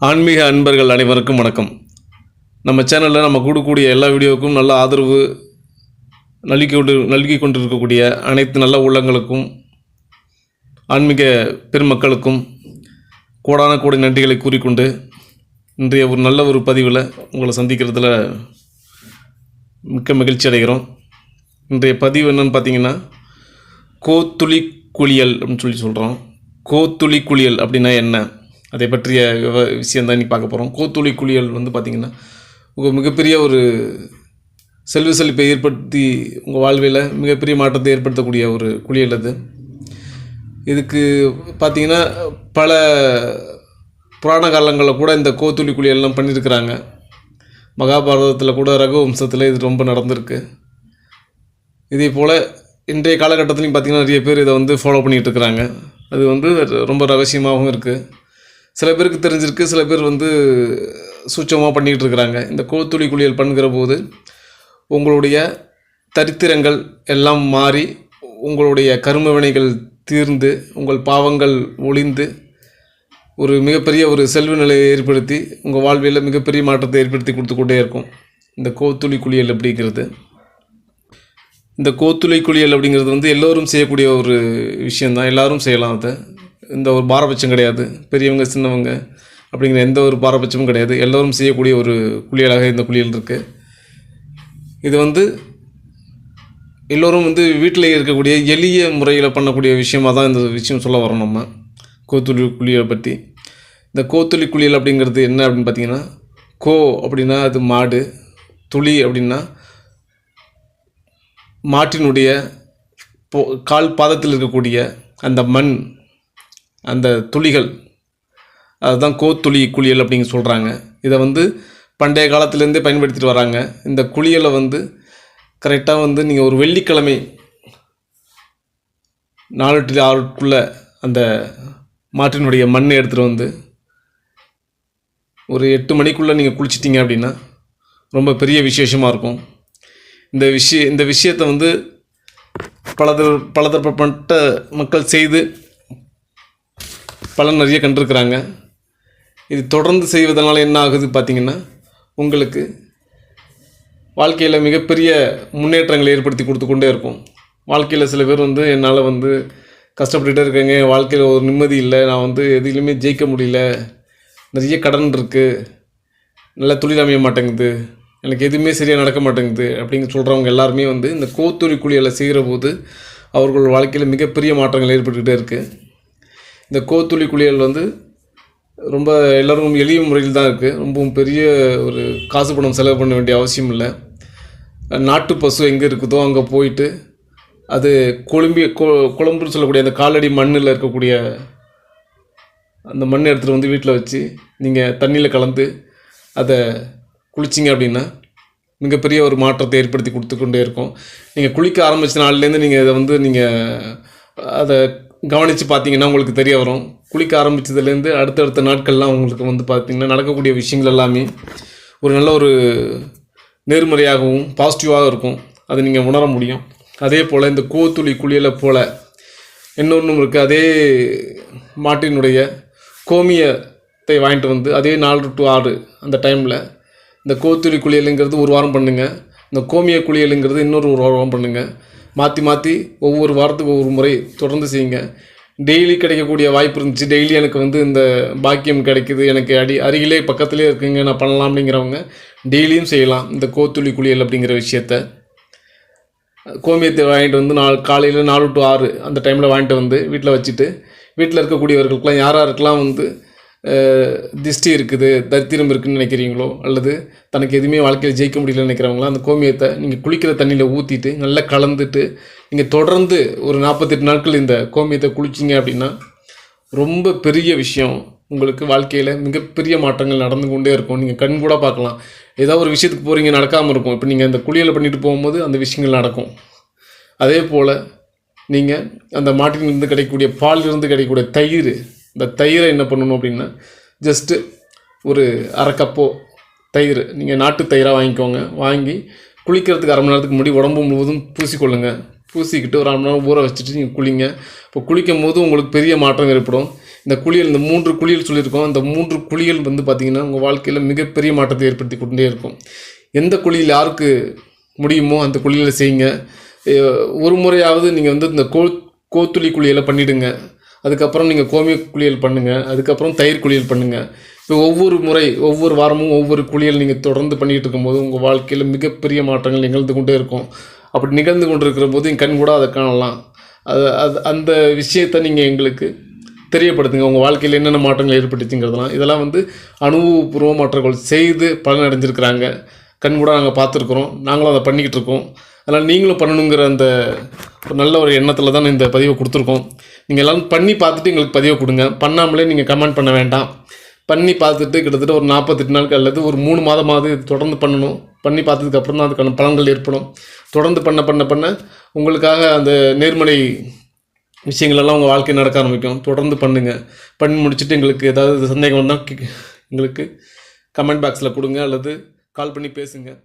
ஆன்மீக அன்பர்கள் அனைவருக்கும் வணக்கம். நம்ம சேனலில் நம்ம கூடக்கூடிய எல்லா வீடியோவுக்கும் நல்ல ஆதரவு நல்கி கொண்டு நல்கி கொண்டிருக்கக்கூடிய அனைத்து நல்ல உள்ளங்களுக்கும் ஆன்மீக பெருமக்களுக்கும் கோடான கோடி நன்றிகளை கூறிக்கொண்டு இன்றைய ஒரு நல்ல ஒரு பதிவில் உங்களை சந்திக்கிறதுல மிக்க மகிழ்ச்சி அடைகிறோம். இன்றைய பதிவு என்னன்னு பார்த்தீங்கன்னா கோத்துளி குளியல் அப்படின்னு சொல்லி சொல்கிறோம் கோத்துளி குளியல் அப்படின்னா என்ன? அதை பற்றிய விவ விஷயம் தான் நீ பார்க்க போகிறோம் கோத்துளி குளியல் வந்து பார்த்திங்கன்னா மிகப்பெரிய ஒரு செல்வ செழிப்பை ஏற்படுத்தி உங்கள் வாழ்வில் மிகப்பெரிய மாற்றத்தை ஏற்படுத்தக்கூடிய ஒரு குளியல் அது. இதுக்கு பார்த்தீங்கன்னா பல புராண காலங்களில் கூட இந்த கோத்துளி குளியல்லாம் பண்ணியிருக்கிறாங்க மகாபாரதத்தில் கூட ரகுவம்சத்தில் இது ரொம்ப நடந்திருக்கு. இதே போல் இன்றைய காலகட்டத்திலையும் பார்த்திங்கன்னா நிறைய பேர் இதை வந்து ஃபாலோ பண்ணிகிட்டு இருக்கிறாங்க. அது வந்து ரொம்ப ரகசியமாகவும் இருக்குது சில பேருக்கு தெரிஞ்சிருக்கு சில பேர் வந்து சூட்சமாக பண்ணிக்கிட்டு இருக்கிறாங்க. இந்த கோத்துளி குளியல் பண்ணுகிற போது உங்களுடைய தரித்திரங்கள் எல்லாம் மாறி உங்களுடைய கரும வினைகள் தீர்ந்து உங்கள் பாவங்கள் ஒளிந்து ஒரு மிகப்பெரிய ஒரு செல்வ நிலையை ஏற்படுத்தி உங்கள் வாழ்வியல் மிகப்பெரிய மாற்றத்தை ஏற்படுத்தி கொடுத்துக்கொண்டே இருக்கும். இந்த கோத்துளி குளியல் அப்படிங்கிறது. இந்த கோத்துளை குளியல் அப்படிங்கிறது வந்து எல்லோரும் செய்யக்கூடிய ஒரு விஷயந்தான் எல்லாரும் செய்யலாம் அதை. இந்த ஒரு பாரபட்சம் கிடையாது. பெரியவங்க சின்னவங்க அப்படிங்கிற எந்த ஒரு பாரபட்சமும் கிடையாது. எல்லோரும் செய்யக்கூடிய ஒரு குளியலாக இந்த குளியல் இருக்குது இது வந்து எல்லோரும் வந்து வீட்டில் இருக்கக்கூடிய எளிய முறையில் பண்ணக்கூடிய விஷயமாக தான் இந்த விஷயம் சொல்ல வரோம் நம்ம. கோத்துளி குளியலை பற்றி இந்த கோத்துளி குளியல் அப்படிங்கிறது என்ன அப்படின்னு பார்த்தீங்கன்னா கோ அப்படின்னா அது மாடு துளி அப்படின்னா மாட்டினுடைய பொ கால் பாதத்தில் இருக்கக்கூடிய அந்த மண் அந்த துளிகள். அதுதான் கோத்துளி குளியல் அப்படின்னு சொல்கிறாங்க இதை வந்து பண்டைய காலத்துலேருந்தே பயன்படுத்திட்டு வராங்க. இந்த குளியலை வந்து கரெக்டாக வந்து நீங்கள் ஒரு வெள்ளிக்கிழமை நாலு டு ஆறுக்குள்ளே அந்த மாட்டினுடைய மண்ணை எடுத்துகிட்டு வந்து ஒரு எட்டு மணிக்குள்ளே நீங்கள் குளிச்சிட்டிங்க அப்படின்னா ரொம்ப பெரிய விசேஷமாக இருக்கும். இந்த விஷய இந்த விஷயத்தை வந்து பலதர பலதரப்பட்ட மக்கள் செய்து பலன் நிறைய கண்டிருக்கிறாங்க. இது தொடர்ந்து செய்வதனால் என்ன ஆகுது பார்த்தீங்கன்னா உங்களுக்கு வாழ்க்கையில் மிகப்பெரிய முன்னேற்றங்களை ஏற்படுத்தி கொடுத்து கொண்டே இருக்கும். வாழ்க்கையில் சில பேர் வந்து என்னால் வந்து கஷ்டப்பட்டுகிட்டே இருக்கேங்க. வாழ்க்கையில் ஒரு நிம்மதி இல்லை. நான் வந்து எதுலையுமே ஜெயிக்க முடியல. நிறைய கடன் இருக்குது நல்லா தொழில் அமைய மாட்டேங்குது. எனக்கு எதுவுமே சரியாக நடக்க மாட்டேங்குது அப்படின்னு சொல்கிறவங்க எல்லாருமே வந்து இந்த கோத்துரி குழியில் செய்கிற போது அவர்கள் வாழ்க்கையில் மிகப்பெரிய மாற்றங்கள் ஏற்பட்டுக்கிட்டே இருக்குது இந்த கோத்துளி குளியல் வந்து ரொம்ப எல்லோரும் எளிய முறையில் தான் இருக்குது ரொம்பவும் பெரிய ஒரு காசு பணம் செலவு பண்ண வேண்டிய அவசியம் இல்லை. நாட்டு பசு எங்கே இருக்குதோ அங்கே போயிட்டு அது கொழும்பி கொ குழம்புன்னு சொல்லக்கூடிய அந்த காலடி மண்ணில் இருக்கக்கூடிய அந்த மண் எடுத்துகிட்டு வந்து வீட்டில் வச்சு நீங்கள் தண்ணியில் கலந்து அதை குளிச்சிங்க அப்படின்னா மிகப்பெரிய ஒரு மாற்றத்தை ஏற்படுத்தி கொடுத்து கொண்டே இருக்கும். நீங்கள் குளிக்க ஆரம்பித்த நாள்லேருந்து நீங்கள் இதை வந்து நீங்கள் அதை கவனித்து பார்த்தீங்கன்னா உங்களுக்கு தெரிய வரும். குளிக்க ஆரம்பித்ததுலேருந்து அடுத்தடுத்த நாட்கள்லாம் உங்களுக்கு வந்து பார்த்திங்கன்னா நடக்கக்கூடிய விஷயங்கள் எல்லாமே ஒரு நல்ல ஒரு நேர்மறையாகவும் பாசிட்டிவாக இருக்கும். அதை நீங்கள் உணர முடியும். அதே போல் இந்த கோத்துளி குளியலை போல் இன்னொன்றும் இருக்குது அதே மாட்டினுடைய கோமியத்தை வாங்கிட்டு வந்து அதே நாலு டு ஆறு அந்த டைமில் இந்த கோத்துளி குளியலுங்கிறது ஒரு வாரம் பண்ணுங்கள் இந்த கோமிய குளியலுங்கிறது இன்னொரு ஒரு வாரம் பண்ணுங்கள் மாற்றி மாற்றி ஒவ்வொரு வாரத்துக்கு ஒவ்வொரு முறை தொடர்ந்து செய்யுங்க. டெய்லி கிடைக்கக்கூடிய வாய்ப்பு இருந்துச்சு. டெய்லி எனக்கு வந்து இந்த பாக்கியம் கிடைக்குது. எனக்கு அடி அருகிலே பக்கத்துலேயே இருக்குங்க. நான் பண்ணலாம் அப்படிங்கிறவங்க டெய்லியும் செய்யலாம். இந்த கோத்துளி குளியல் அப்படிங்கிற விஷயத்த. கோமியத்தை வாங்கிட்டு வந்து நாள் காலையில் நாலு டு ஆறு அந்த டைமில் வாங்கிட்டு வந்து வீட்டில் வச்சுட்டு வீட்டில் இருக்கக்கூடியவர்களுக்கெல்லாம் யார் வந்து திஷ்டி இருக்குது தரித்திரம் இருக்குதுன்னு நினைக்கிறீங்களோ? அல்லது தனக்கு எதுவுமே வாழ்க்கையில் ஜெயிக்க முடியலன்னு நினைக்கிறவங்களாம் அந்த கோமியத்தை நீங்கள் குளிக்கிற தண்ணியில் ஊற்றிட்டு நல்லா கலந்துட்டு நீங்கள் தொடர்ந்து ஒரு நாற்பத்தெட்டு நாட்கள் இந்த கோமியத்தை குளிச்சிங்க அப்படின்னா ரொம்ப பெரிய விஷயம் உங்களுக்கு வாழ்க்கையில் மிகப்பெரிய மாற்றங்கள் நடந்து கொண்டே இருக்கும். நீங்கள் கண் கூட பார்க்கலாம். ஏதாவது ஒரு விஷயத்துக்கு போகிறீங்க நடக்காமல் இருக்கும். இப்போ நீங்கள் அந்த குளியலை பண்ணிட்டு போகும்போது அந்த விஷயங்கள் நடக்கும். அதே போல் நீங்கள் அந்த மாட்டிலிருந்து கிடைக்கக்கூடிய பாலிலிருந்து கிடைக்கக்கூடிய தயிர் இந்த தயிரை என்ன பண்ணணும் அப்படின்னா ஜஸ்ட்டு ஒரு அரை கப்போ தயிர் நீங்கள் நாட்டு தயிராக வாங்கிக்கோங்க. வாங்கி குளிக்கிறதுக்கு அரை மணி நேரத்துக்கு முன்னாடி உடம்பு முழுவதும் பூசிக்கொள்ளுங்க. பூசிக்கிட்டு ஒரு அரை மணி நேரம் ஊற வச்சுட்டு நீங்கள் குளிங்க. இப்போ குளிக்கும் போது உங்களுக்கு பெரிய மாற்றம் ஏற்படும். இந்த குளியல் இந்த மூன்று குளியல் சொல்லியிருக்கோம். இந்த மூன்று குளியல் வந்து பார்த்திங்கன்னா உங்கள் வாழ்க்கையில் மிகப்பெரிய மாற்றத்தை ஏற்படுத்தி கொண்டே இருக்கும். எந்த குளியல் யாருக்கு முடியுமோ அந்த குளியலை செய்யுங்க. ஒரு முறையாவது நீங்கள் வந்து இந்த கோ கோத்துளி குளியலை பண்ணிவிடுங்க அதுக்கப்புறம் நீங்கள் கோமிய குளியல் பண்ணுங்கள் அதுக்கப்புறம் தயிர் குளியல் பண்ணுங்கள் இப்போ ஒவ்வொரு முறை ஒவ்வொரு வாரமும் ஒவ்வொரு குளியல் நீங்கள் தொடர்ந்து பண்ணிகிட்டு இருக்கும்போது உங்கள் வாழ்க்கையில் மிகப்பெரிய மாற்றங்கள் நிகழ்ந்து கொண்டே இருக்கும். அப்படி நிகழ்ந்து கொண்டு இருக்கிற போது என் கண் கூட அதை காணலாம். அது அது அந்த விஷயத்தை நீங்கள் எங்களுக்கு தெரியப்படுத்துங்க. உங்கள் வாழ்க்கையில் என்னென்ன மாற்றங்கள் ஏற்பட்டுச்சுங்கிறதெல்லாம். இதெல்லாம் வந்து அனுபவபூர்வ மாற்றங்கள் செய்து பலன் அடைஞ்சிருக்கிறாங்க கண் கூட நாங்கள் பார்த்துருக்குறோம். நாங்களும் அதை பண்ணிக்கிட்டு இருக்கோம். அதனால் நீங்களும் பண்ணணுங்கிற அந்த ஒரு நல்ல ஒரு எண்ணத்தில் தான் இந்த பதிவை கொடுத்துருக்கோம். நீங்கள் எல்லாம் பண்ணி பார்த்துட்டு எங்களுக்கு பதிவை கொடுங்க. பண்ணாமலே நீங்கள் கமெண்ட் பண்ண வேண்டாம். பண்ணி பார்த்துட்டு கிட்டத்தட்ட ஒரு நாற்பத்தெட்டு நாளுக்கு அல்லது ஒரு மூணு மாதமாவது இது தொடர்ந்து பண்ணணும். பண்ணி பார்த்ததுக்கப்புறம் தான் அதுக்கான பலன்கள் ஏற்படும். தொடர்ந்து பண்ண பண்ண பண்ண உங்களுக்காக அந்த நேர்மறை விஷயங்களெல்லாம் உங்கள் வாழ்க்கை நடக்க ஆரம்பிக்கும். தொடர்ந்து பண்ணுங்கள் பண்ணி முடிச்சுட்டு எங்களுக்கு ஏதாவது சந்தேகம் வந்தால் எங்களுக்கு கமெண்ட் பாக்ஸில் கொடுங்க. அல்லது கால் பண்ணி பேசுங்கள்